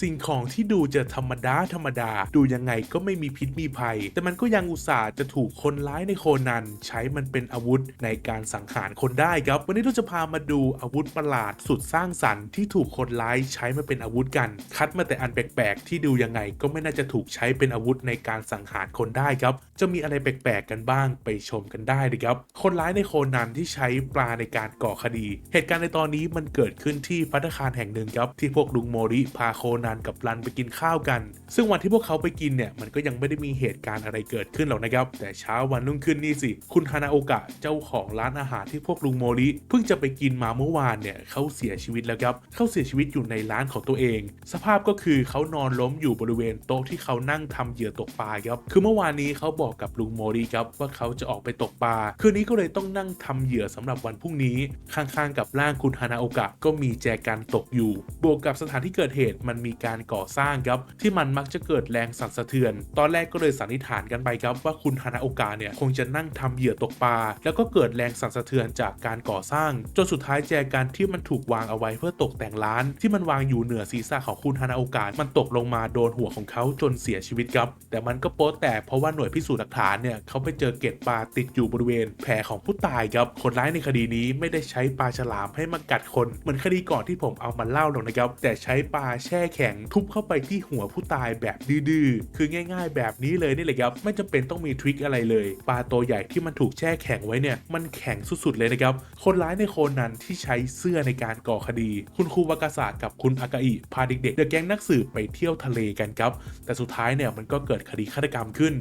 สิ่งของที่ดูจะธรรมดาธรรมดา ดูยังไงก็ไม่มีพิษมีภัย แต่มันก็ยังอุตส่าห์จะถูกคนร้ายในโคนัน ใช้มันเป็นอาวุธในการสังหารคนได้ครับ วันนี้เราจะพามาดูอาวุธประหลาดสุดสร้างสรรค์ที่ถูกคนร้ายใช้มาเป็นอาวุธกัน คัดมาแต่อันแปลกๆ ที่ดูยังไงก็ไม่น่าจะถูกใช้เป็นอาวุธในการสังหารคนได้ครับ จะมีอะไรแปลกๆกันบ้างไปชมกันได้เลยครับ คนร้ายในโคนันที่ใช้ปลาในการก่อคดี เหตุการณ์ในตอนนี้มันเกิดขึ้นที่พัตตาคารแห่งหนึ่งครับที่พวกลุงโมริพาโคนนกับรันไปกินข้าวกัน ซึ่งวันที่พวกเขาไปกินเนี่ยมันก็ยังไม่ได้มีเหตุการณ์อะไรเกิดขึ้นหรอกนะครับ แต่เช้าวันรุ่งขึ้นนี่สิ คุณฮานาโอกะเจ้าของร้านอาหารที่พวกลุงโมริเพิ่งจะไปกินมาเมื่อวานเนี่ยเขาเสียชีวิตแล้วครับเขาเสียชีวิตอยู่ในร้านของตัวเอง สภาพก็คือเขานอนล้มอยู่บริเวณโต๊ะที่เขานั่งทำเหยื่อตกปลาครับคือเมื่อวานนี้เขาบอกกับลุงโมริครับว่าเขาจะออกไปตกปลาคืนนี้ก็เลยต้องนั่งทำเหยื่อสำหรับวันพรุ่งนี้ ข้างๆ กับร่างคุณฮานาโอกะก็มีแจกันตกอยู่ บวกกับสถานที่เกิดเหตุมันมีการก่อสร้างครับที่มันมักจะเกิดแรงสั่นสะเทือน ตอนแรกก็เลยสันนิษฐานกันไปครับว่าคุณฮานาโอกะเนี่ยคงจะนั่งทำเหยื่อตกปลาแล้วก็เกิดแรงสั่นสะเทือนจากการก่อสร้าง จนสุดท้ายแจกันที่มันถูกวางเอาไว้เพื่อตกแต่งร้าน ที่มันวางอยู่เหนือศีรษะของคุณฮานาโอกะมันตกลงมาโดนหัวของเขาจนเสียชีวิตครับ แต่มันก็โป๊ะแตกเพราะว่าหน่วยพิสูจน์หลักฐานเนี่ยเขาไปเจอเกล็ดปลาติดอยู่บริเวณแผลของผู้ตายครับคนร้ายในคดีนี้ไม่ได้ใช้ปลาฉลามให้มากัดคนเหมือนคดีก่อนที่ผมเอามาเล่าหรอกนะครับแต่ใช้ปลาแช่แขข็งทุบเข้าไปที่หัวผู้ตายแบบดื้อๆ คือง่าย ๆ แบบนี้เลยนี่แหละครับไม่จำเป็นต้องมีทริคอะไรเลย ปลาตัวใหญ่ที่มันถูกแช่แข็งไว้เนี่ยมันแข็งสุดๆเลยนะครับ คนร้ายในโคนันที่ใช้เสื้อในการก่อคดี คุณครูวากาศาสตร์กับคุณอากาอิพาเด็กๆเดอะแก๊งนักสืบไปเที่ยวทะเลกันครับ แต่สุดท้ายเนี่ยมันก็เกิดคดีฆาตกรรมขึ้น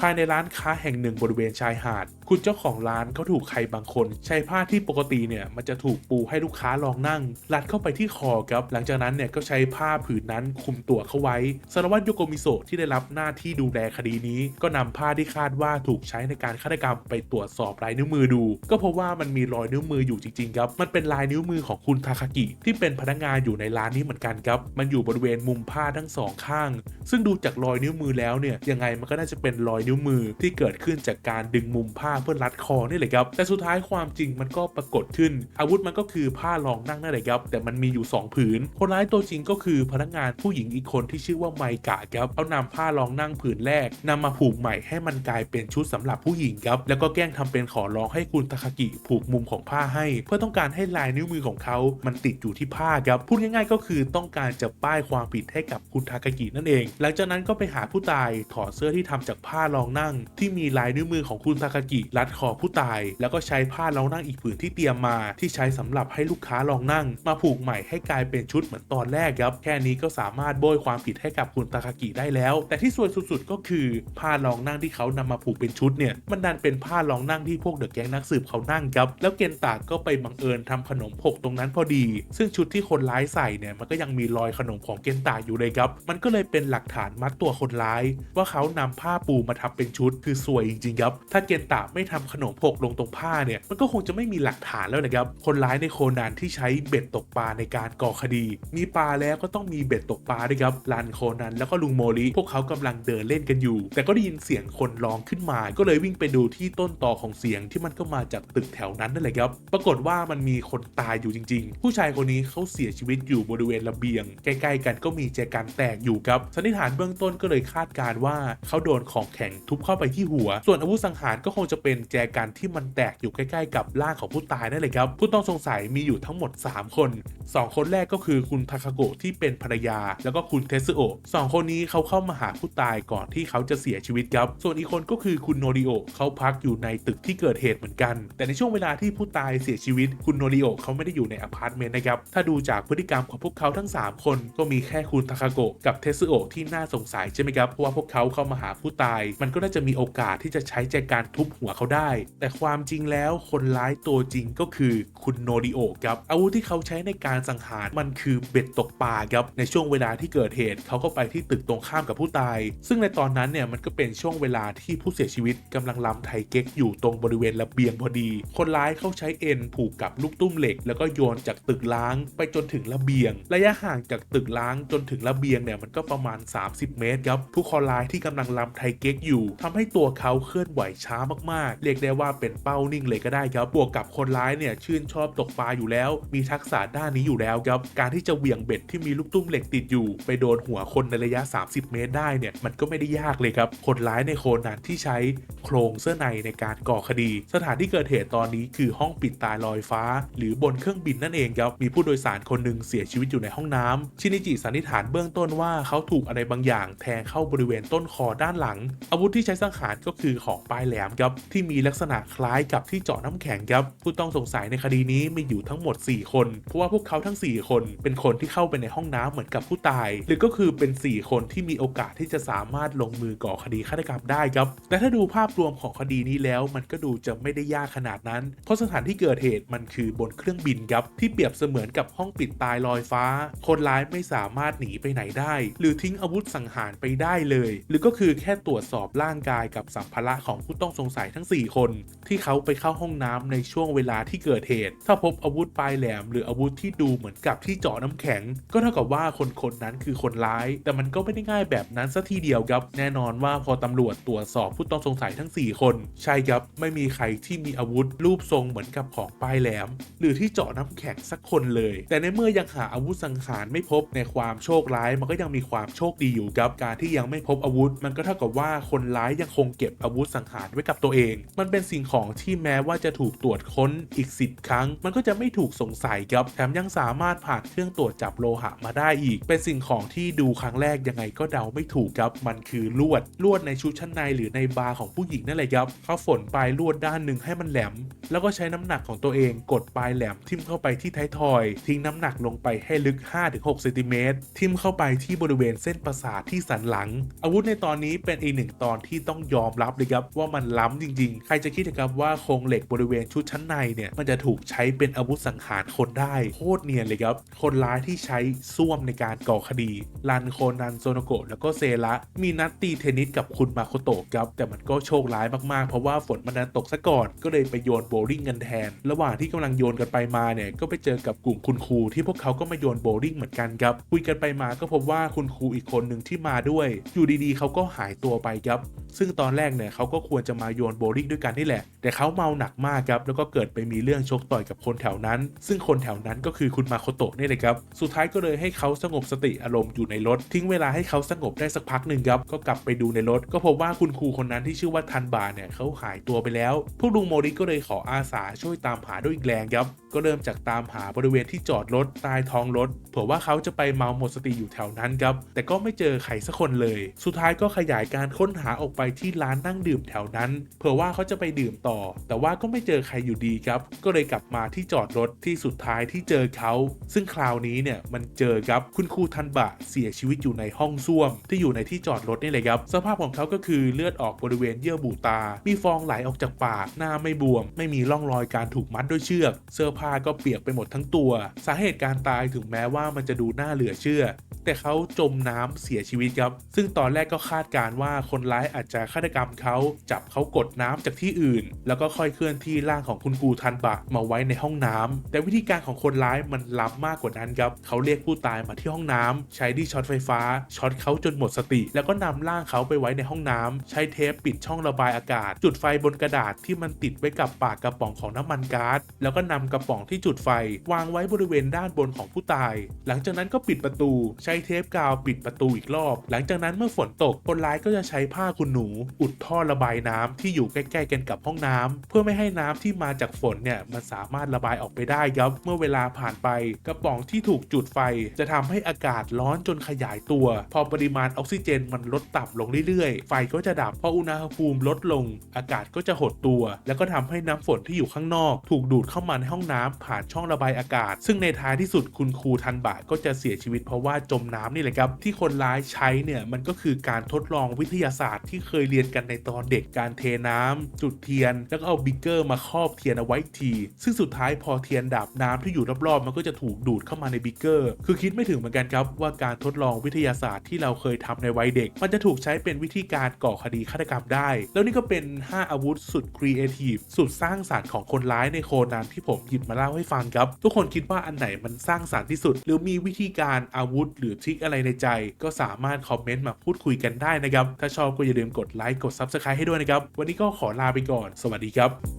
ภายในร้านค้าแห่งหนึ่งบริเวณชายหาด คุณเจ้าของร้านเขาถูกใครบางคน ใช้ผ้าที่ปกติเนี่ยมันจะถูกปูให้ลูกค้าลองนั่ง รัดเข้าไปที่คอครับ หลังจากนั้นเนี่ยก็ใช้ผ้าผืนนั้นคุมตัวเข้าไว้สารวัตรโยโกมิโซะที่ได้รับหน้าที่ดูแลคดีนี้ ก็นำผ้าที่คาดว่าถูกใช้ในการฆาตกรรมไปตรวจสอบลายนิ้วมือดู ก็พบว่ามันมีรอยนิ้วมืออยู่จริงๆครับมันเป็นลายนิ้วมือของคุณทาคากิที่เป็นพนักงานอยู่ในร้านนี้เหมือนกันครับมันอยู่บริเวณมุมผ้าทั้งสองข้าง ซึ่งดูจากรอยนิ้วมือแล้วเนี่ยยังไงมันก็น่าจะเป็นรอยนิ้วมือที่เกิดขึ้นจากการดึงมุมผ้าเพื่อรัดคอนี่แหละครับ แต่สุดท้ายความจริงมันก็ปรากฏขึ้น อาวุธมันก็คือผ้ารองนั่งนั่นแหละครับ แต่มันมีอยู่ 2 ผืน คนร้ายตัวจริงก็คือพนักงานผู้หญิงอีกคนที่ชื่อว่าไมกะครับเอานำผ้ารองนั่งผืนแรกนำมาผูกใหม่ให้มันกลายเป็นชุดสำหรับผู้หญิงครับ แล้วก็แกล้งทำเป็นขอร้องให้คุณทาคากิผูกมุมของผ้าให้ เพื่อต้องการให้ลายนิ้วมือของเขา มันติดอยู่ที่ผ้าครับ พูดง่ายๆ ก็คือต้องการจะป้ายความผิดให้กับคุณทาคากินั่นเอง หลังจากนั้นก็ไปหาผู้ตายถอดเสื้อที่ทำจากผ้ารองนั่ง ที่มีลายนิ้วมือของคุณทาคากิรัดคอผู้ตาย แล้วก็ใช้ผ้ารองนั่งอีกผืนที่เตรียมมา ที่ใช้สำหรับให้ลูกค้าลองนั่ง มาผูกใหม่ให้กลายเป็นชุดเหมือนตอนแรกครับแค่นี้ก็สามารถโบยความผิดให้กับคุณทาคากิได้แล้ว แต่ที่สวยสุดๆก็คือผ้ารองนั่งที่เขานำมาผูกเป็นชุดเนี่ยมันดันเป็นผ้ารองนั่งที่พวกเดอะแก๊งนักสืบเขานั่งครับแล้วเกนตาก็ไปบังเอิญทำขนมหกตรงนั้นพอดี ซึ่งชุดที่คนร้ายใส่เนี่ยมันก็ยังมีรอยขนมของเกนตาอยู่เลยครับ มันก็เลยเป็นหลักฐานมัดตัวคนร้าย ว่าเขานำผ้าปูมาทำเป็นชุดคือสวยจริงๆครับ ถ้าเกนตาไม่ทำขนมหกลงตรงผ้าเนี่ย มันก็คงจะไม่มีหลักฐานแล้วนะครับ คนร้ายในโคนันที่ใช้เบ็ดตกปลาในการก่อคดี มีปลาแล้วก็ต้องมีเบ็ดตกปลาด้วยครับลานโคนันแล้วก็ลุงโมริพวกเขากำลังเดินเล่นกันอยู่ แต่ก็ได้ยินเสียงคนร้องขึ้นมา ก็เลยวิ่งไปดูที่ต้นตอของเสียงที่มันก็มาจากตึกแถวนั้นนั่นแหละครับ ปรากฏว่ามันมีคนตายอยู่จริง ๆ ผู้ชายคนนี้เขาเสียชีวิตอยู่บริเวณระเบียง ใกล้ ๆ กันก็มีแจกันแตกอยู่ครับสันนิษฐานเบื้องต้นก็เลยคาดการณ์ว่าเขาโดนของแข็งทุบเข้าไปที่หัว ส่วนอาวุธสังหารก็คงจะเป็นแจกันที่มันแตกอยู่ใกล้ๆ กับร่างของผู้ตายนั่นแหละครับ ผู้ต้องสงสัยมีอยู่ทั้งหมด 3 คน 2 คนแรกก็คือคุณทาคาโกะที่เป็นภรรยา แล้วก็คุณเทสโอะสองคนนี้เขาเข้ามาหาผู้ตายก่อนที่เขาจะเสียชีวิตครับ ส่วนอีกคนก็คือคุณโนริโอเขาพักอยู่ในตึกที่เกิดเหตุเหมือนกัน แต่ในช่วงเวลาที่ผู้ตายเสียชีวิต คุณโนริโอเขาไม่ได้อยู่ในอพาร์ตเมนต์นะครับ ถ้าดูจากพฤติกรรมของพวกเขาทั้ง 3 คนก็มีแค่คุณทาคาโกะกับเทสโอะที่น่าสงสัยใช่ไหมครับ เพราะว่าพวกเขาเข้ามาหาผู้ตายมันก็น่าจะมีโอกาสที่จะใช้ใจการทุบหัวเขาได้ แต่ความจริงแล้วคนร้ายตัวจริงก็คือคุณโนริโอครับอาวุธที่เขาใช้ในการสังหารมันคือเบ็ดตกปลาครับในช่วงเวลาที่เกิดเหตุเขาก็ไปที่ตึกตรงข้ามกับผู้ตาย ซึ่งในตอนนั้นเนี่ยมันก็เป็นช่วงเวลาที่ผู้เสียชีวิตกำลังลำไทเก๊กอยู่ตรงบริเวณระเบียงพอดี คนร้ายเขาใช้เอ็นผูกกับลูกตุ้มเหล็ก แล้วก็โยนจากตึกล้างไปจนถึงระเบียง ระยะห่างจากตึกล้างจนถึงระเบียงเนี่ยมันก็ประมาณ 30 เมตรครับผู้คนร้ายที่กำลังลำไทเก๊กอยู่อยู่ทำให้ตัวเขาเคลื่อนไหวช้ามากๆ เรียกได้ว่าเป็นเป้านิ่งเลยก็ได้ครับบวกกับคนร้ายเนี่ยชื่นชอบตกปลาอยู่แล้ว มีทักษะด้านนี้อยู่แล้วครับการที่จะเหวี่ยงเบ็ดที่มีลูกตุ้มเหล็กติดอยู่ ไปโดนหัวคนในระยะ 30 เมตรได้เนี่ยมันก็ไม่ได้ยากเลยครับคนร้ายในโคนันที่ใช้โครงเสื้อในในการก่อคดี สถานที่เกิดเหตุตอนนี้คือห้องปิดตายลอยฟ้า หรือบนเครื่องบินนั่นเองครับมีผู้โดยสารคนหนึ่งเสียชีวิตอยู่ในห้องน้ำชินิจิสันนิษฐานเบื้องต้นว่าเขาถูกอะไรบางอย่างแทงเข้าบริเวณต้นคอด้านหลังอาวุธที่ใช้สังหารก็คือของปลายแหลมครับที่มีลักษณะคล้ายกับที่เจาะน้ำแข็งครับผู้ต้องสงสัยในคดีนี้มีอยู่ทั้งหมด 4 คน เพราะว่าพวกเขาทั้ง 4 คนเป็นคนที่เข้าไปในห้องน้ำเหมือนกับผู้ตาย หรือก็คือเป็น 4 คนที่มีโอกาสที่จะสามารถลงมือก่อคดีฆาตกรรมได้ครับแต่ถ้าดูภาพรวมของคดีนี้แล้ว มันก็ดูจะไม่ได้ยากขนาดนั้น เพราะสถานที่เกิดเหตุมันคือบนเครื่องบินครับที่เปรียบเสมือนกับห้องปิดตายลอยฟ้า คนร้ายไม่สามารถหนีไปไหนได้ หรือทิ้งอาวุธสังหารไปได้เลย หรือก็คือแค่ตรวจสอบร่างกายกับสัมภาระของผู้ต้องสงสัยทั้ง 4 คน ที่เขาไปเข้าห้องน้ำในช่วงเวลาที่เกิดเหตุ ถ้าพบอาวุธปลายแหลม หรืออาวุธที่ดูเหมือนกับที่เจาะน้ำแข็ง ก็เท่ากับว่าคนคนนั้นคือคนร้าย แต่มันก็ไม่ได้ง่ายแบบนั้นซะทีเดียวครับ แน่นอนว่าพอตำรวจตรวจสอบผู้ต้องสงสัยทั้ง 4 คน ใช่ครับไม่มีใครที่มีอาวุธรูปทรงเหมือนกับของปลายแหลม หรือที่เจาะน้ำแข็งสักคนเลย แต่ในเมื่อยังหาอาวุธสังหารไม่พบในความโชคร้ายมันก็ยังมีความโชคดีอยู่ครับการที่ยังไม่พบอาวุธ มันก็เท่ากับว่าคนร้ายยังคงเก็บอาวุธสังหารไว้กับตัวเอง มันเป็นสิ่งของที่แม้ว่าจะถูกตรวจค้นอีก 10 ครั้ง มันก็จะไม่ถูกสงสัยครับแถมยังสามารถผ่านเครื่องตรวจจับโลหะมาได้อีก เป็นสิ่งของที่ดูครั้งแรกยังไงก็เดาไม่ถูกครับ มันคือลวดลวดในชุดชั้นในหรือในบาร์ของผู้หญิงนั่นแหละครับเขาฝนปลายลวดด้านหนึ่งให้มันแหลม แล้วก็ใช้น้ำหนักของตัวเองกดปลายแหลมทิ่มเข้าไปที่ท้ายทอย ทิ้งน้ำหนักลงไปให้ลึก 5-6เซนติเมตรทิ่มเข้าไปที่บริเวณเส้นประสาทที่สันหลัง อาวุธในตอนนี้เป็นอีกหนึ่งตอนที่ต้องยอมรับเลยครับว่ามันล้ำจริง ๆ ใครจะคิดนะครับว่าโครงเหล็กบริเวณชุดชั้นในเนี่ยมันจะถูกใช้เป็นอาวุธสังหารคนได้โคตรเนียนเลยครับคนร้ายที่ใช้ส้วมในการก่อคดีรันโคนันโซโนโกะแล้วก็เซระมีนัดตีเทนนิสกับคุณมาโคโตะครับแต่มันก็โชคร้ายมากๆ เพราะว่าฝนมันดันตกซะก่อนก็เลยไปโยนโบลิ่งกันแทน ระหว่างที่กำลังโยนกันไปมาเนี่ยก็ไปเจอกับกลุ่มคุณครูที่พวกเขาก็มาโยนโบลิ่งเหมือนกันครับคุยกันไปมาก็พบว่าคุณครูอีกคนหนึ่งที่มาด้วย อยู่ดีๆเขาก็หายตัวไปครับซึ่งตอนแรกเนี่ยเขาก็ควรจะมาโยนโบลิ่งด้วยกันนี่แหละ แต่เขาเมาหนักมากครับ แล้วก็เกิดไปมีเรื่องชกต่อยกับคนแถวนั้น ซึ่งคนแถวนั้นก็คือคุณมาโคโตะนี่เลยครับ สุดท้ายก็เลยให้เขาสงบสติอารมณ์อยู่ในรถ ทิ้งเวลาให้เขาสงบได้สักพักหนึ่งครับ ก็กลับไปดูในรถ ก็พบว่าคุณครูคนนั้นที่ชื่อว่าทันบาเนี่ยเขาหายตัวไปแล้ว พวกลุงโมริก็เลยขออาสาช่วยตามหาด้วยอีกแรงครับ ก็เริ่มจากตามหาบริเวณที่จอดรถใต้ท้องรถ เผื่อว่าเขาจะไปเมาหมดสติอยู่แถวนั้นครับ แต่ก็ไม่เจอใครสักคนเลย สุดท้ายก็ขยายการค้นหาหาออกไปที่ร้านนั่งดื่มแถวนั้น เผื่อว่าเขาจะไปดื่มต่อ แต่ว่าก็ไม่เจอใครอยู่ดีครับ ก็เลยกลับมาที่จอดรถที่สุดท้ายที่เจอเขา ซึ่งคราวนี้เนี่ยมันเจอครับคุณครูทันบะเสียชีวิตอยู่ในห้องส้วม ที่อยู่ในที่จอดรถนี่เลยครับ สภาพของเขาก็คือเลือดออกบริเวณเยื่อบุตา มีฟองไหลออกจากปาก หน้าไม่บวม ไม่มีร่องรอยการถูกมัดด้วยเชือก เสื้อผ้าก็เปียกไปหมดทั้งตัว สาเหตุการตายถึงแม้ว่ามันจะดูน่าเหลือเชื่อ แต่เขาจมน้ำเสียชีวิตครับ ซึ่งตอนแรกก็คาดการณ์ว่าคนร้ายอาจจะฆาตกรรมเขาจับเขากดน้ำจากที่อื่น แล้วก็ค่อยเคลื่อนที่ร่างของคุณครูทันบะมาไว้ในห้องน้ำแต่วิธีการของคนร้ายมันล้ำมากกว่านั้นครับเขาเรียกผู้ตายมาที่ห้องน้ำใช้ที่ช็อตไฟฟ้าช็อตเขาจนหมดสติ แล้วก็นำร่างเขาไปไว้ในห้องน้ำใช้เทปปิดช่องระบายอากาศ จุดไฟบนกระดาษที่มันติดไว้กับปากกระป๋องของน้ำมันก๊าซแล้วก็นำกระป๋องที่จุดไฟ วางไว้บริเวณด้านบนของผู้ตาย หลังจากนั้นก็ปิดประตู ใช้เทปกาวปิดประตูอีกรอบ หลังจากนั้นเมื่อฝนตกคนร้ายก็จะใช้ผ้าคุณหนู อุดท่อระบายน้ำที่อยู่ใกล้ๆกันกับห้องน้ำเพื่อไม่ให้น้ำที่มาจากฝนเนี่ยมันสามารถระบายออกไปได้ครับเมื่อเวลาผ่านไป กระป๋องที่ถูกจุดไฟ จะทำให้อากาศร้อนจนขยายตัว พอปริมาณออกซิเจนมันลดต่ำลงเรื่อยๆ ไฟก็จะดับพออุณหภูมิลดลง อากาศก็จะหดตัว แล้วก็ทำให้น้ำฝนที่อยู่ข้างนอก ถูกดูดเข้ามาในห้องน้ำผ่านช่องระบายอากาศ ซึ่งในท้ายที่สุดคุณครูทันบะก็จะเสียชีวิตเพราะว่าจมน้ำนี่แหละครับที่คนร้ายใช้เนี่ยมันก็คือการทดลองวิทยาศาสตร์ที่เคยเรียนกันในตอนเด็กการเทน้ำจุดเทียน แล้วก็เอาบิ๊กเกอร์มาครอบเทียนเอาไว้ที ซึ่งสุดท้ายพอเทียนดับน้ำที่อยู่รอบๆ มันก็จะถูกดูดเข้ามาในบิ๊กเกอร์ คือคิดไม่ถึงเหมือนกันครับว่าการทดลองวิทยาศาสตร์ที่เราเคยทำในวัยเด็ก มันจะถูกใช้เป็นวิธีการก่อคดีฆาตกรรมได้ แล้วนี่ก็เป็น 5 อาวุธสุดครีเอทีฟสุดสร้างสรรค์ของคนร้ายในโคนันที่ผมหยิบมาเล่าให้ฟังครับ ทุกคนคิดว่าอันไหนมันสร้างสรรค์ที่สุด หรือมีวิธีการอาวุธหรือทริคอะไรในใจ ก็สามารถคอมเมนต์มาพูดคุยกันได้นะครับถ้าชอบก็อย่าลืมกดไลค์กด Subscribe ให้ด้วยนะครับ วันนี้ก็ขอลาไปก่อน สวัสดีครับ